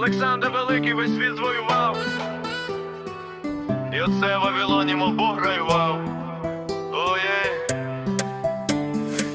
Олександр Великий весь світ звоював. І оце в Вавилоні, мов Бог граював.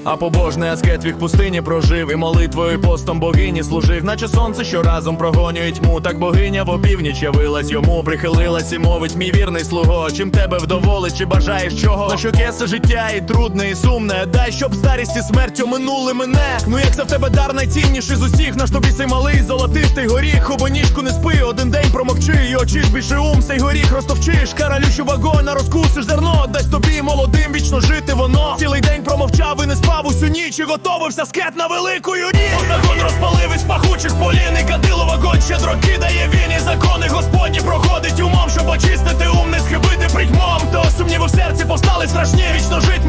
А побожний аскет вік пустині прожив і молитвою постом богині служив, наче сонце, що разом прогонює тьму. Так богиня в опівніч явилась йому, прихилилась і мовить, мій вірний слуго. Чим тебе вдоволить, чи бажаєш чого? На що кесе життя і трудне, і сумне. Дай, щоб старість і смерть оминули мене. Ну як це в тебе дар найцінніший з усіх, наш тобі сей малий, золотистий горіх, обоніжку не спи, один день промовчи, і очі більше ум, сей горіх розтовчиш, каралючу вагона, розкусиш зерно, дасть тобі молодим вічно жити воно. Цілий день промовчав і не спав усю ніч, і готовився скет на великою ніч. Огонь розпалив із пахучих полін, і кадило вагон щедро кидає він, і закони Господні проходить умом, щоб очистити ум, не схибити притьмом. То сумніви в серці постали страшні, вічно жить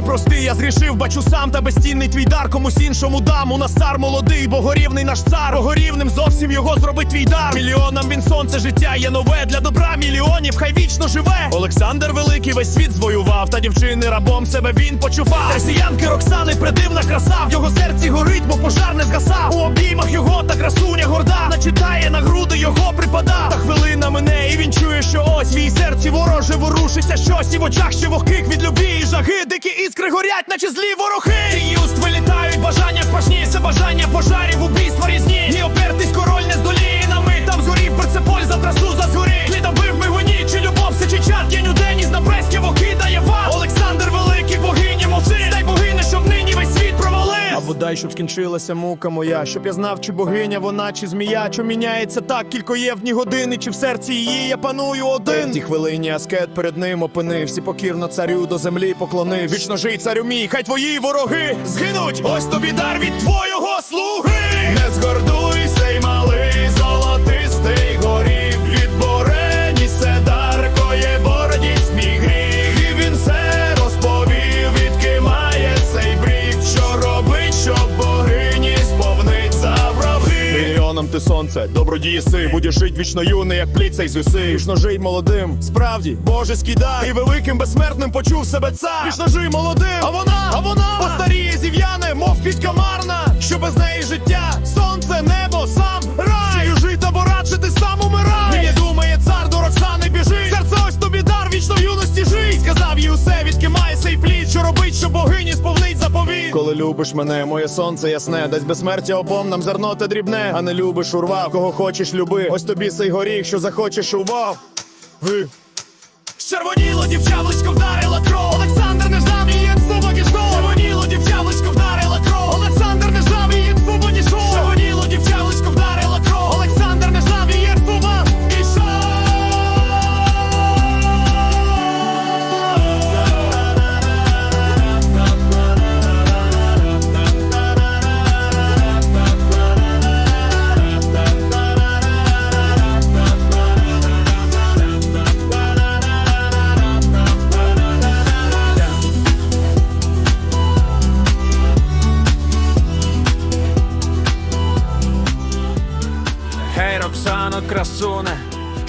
непростий, я зрішив, бачу сам та безцінний твій дар комусь іншому дам. У нас цар молодий, богорівний наш цар. Богорівним зовсім його зробить твій дар. Мільйонам він сонце життя є нове для добра мільйонів, хай вічно живе. Олександр Великий весь світ звоював, та дівчини рабом себе він почував. Росіянки Роксани придивна краса. В його серці горить, бо пожар не згасав. У обіймах його та красуня горда. Начитає на груди його припада. Та хвилина мене, і він чує, що ось в її серці вороже ворушиться щось, і в очах ще вогких від любві і жаги. Дикі іскри горять, наче злі ворохи. Ті уст вилітають бажання пашні, це бажання пожарів, убійства щоб скінчилася мука моя, щоб я знав, чи богиня вона, чи змія, що міняється так, кілько дні години, чи в серці її я паную один. Ті хвилині аскет перед ним опинився, покірно царю до землі поклонив. Вічно жий, царю мій, хай твої вороги згинуть. Ось тобі дар від твоєго слуги. Не згордуйся, Ти добродії будеш жить вічно юний, як плід цей зуси. Вічно жий молодим, справді, божеський дар. І великим безсмертним почув себе цар. Вічно жий молодим, а вона, а вона постаріє зів'яне, мов квітка марна, що без неї життя, сонце, небо, сам рай. Чию жить або радше ти сам умирай. Нині думає цар до Роксани біжить. Серце ось тобі дар, вічно юності жить. Сказав їй усе, відки має сей плід, що робить, що богині сповнить. Коли любиш мене, моє сонце ясне, дасть безсмертя обом нам зерно та дрібне, а не любиш урвав, кого хочеш люби. Ось тобі сей горіх, що захочеш ував. Ви. Червоніло дівча близько вдарила кров Олександр не ждав її свободі шов Червоніло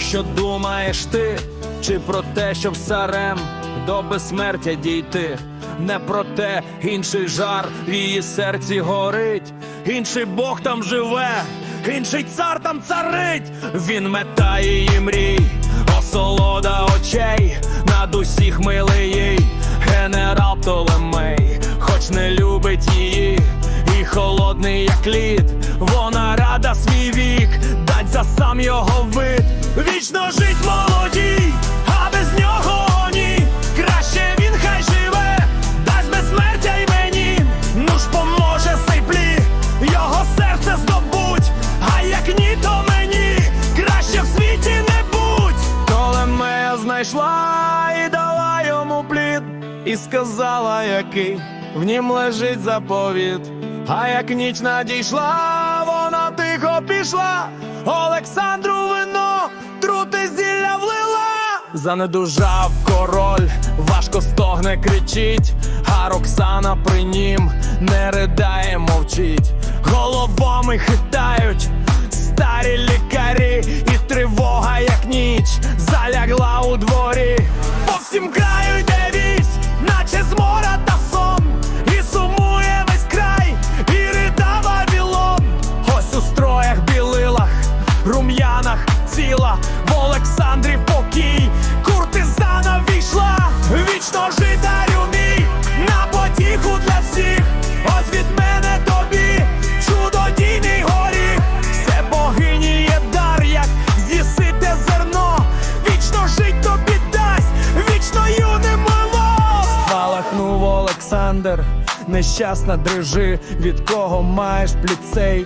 що думаєш ти? Чи про те, щоб царем до безсмертя дійти? Не про те, інший жар в її серці горить, інший Бог там живе, інший цар там царить, він мета її мрій, осолода очей, над усіх милий їй, генерал Птолемей, хоч не любить її, і холодний, як лід, вона рада свій вік, за сам його вид. Вічно жить молодій, а без нього ні. Краще він хай живе, дасть безсмертя й мені. Ну ж поможе сайплід, його серце здобуть, а як ні, то мені краще в світі не будь. Толемея знайшла і дала йому плід, і сказала, який в нім лежить заповіт. А як ніч надійшла, пішла, Олександру вино, трути зілля влила. Занедужав король, важко стогне кричить, а Роксана при нім не ридає, мовчить. Головами хитають старі лікарі, і тривога, як ніч, залягла у дворі. Олександр, нещасна дрижи, від кого маєш пліцей.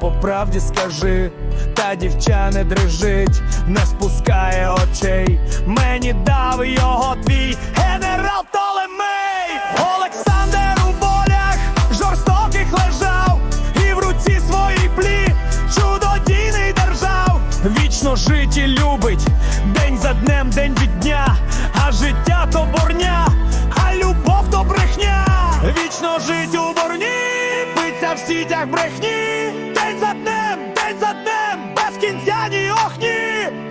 По правді скажи, та дівча не дрижить, не спускає очей. Мені дав його твій сітях брехні. День за днем, день за днем, без кінця ні охні.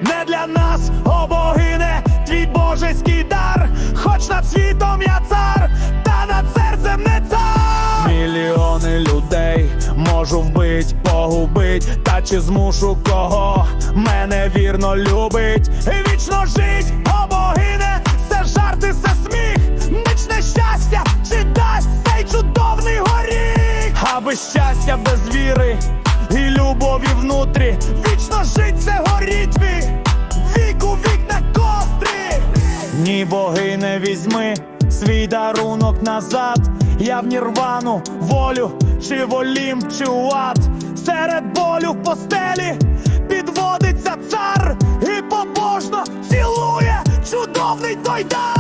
Не для нас, о богине, твій божеський дар. Хоч над світом я цар, та над серцем не цар. Мільйони людей можу вбить, погубить, та чи змушу кого мене вірно любить. Вічно жить, щастя без віри і любові внутрі, вічно жить це горітві, віку вік на кострі. Ні, боги, не візьми свій дарунок назад. Я в нірвану, волю, чи волім, чи у ад. Серед болю в постелі підводиться цар і побожно цілує чудовний той дар.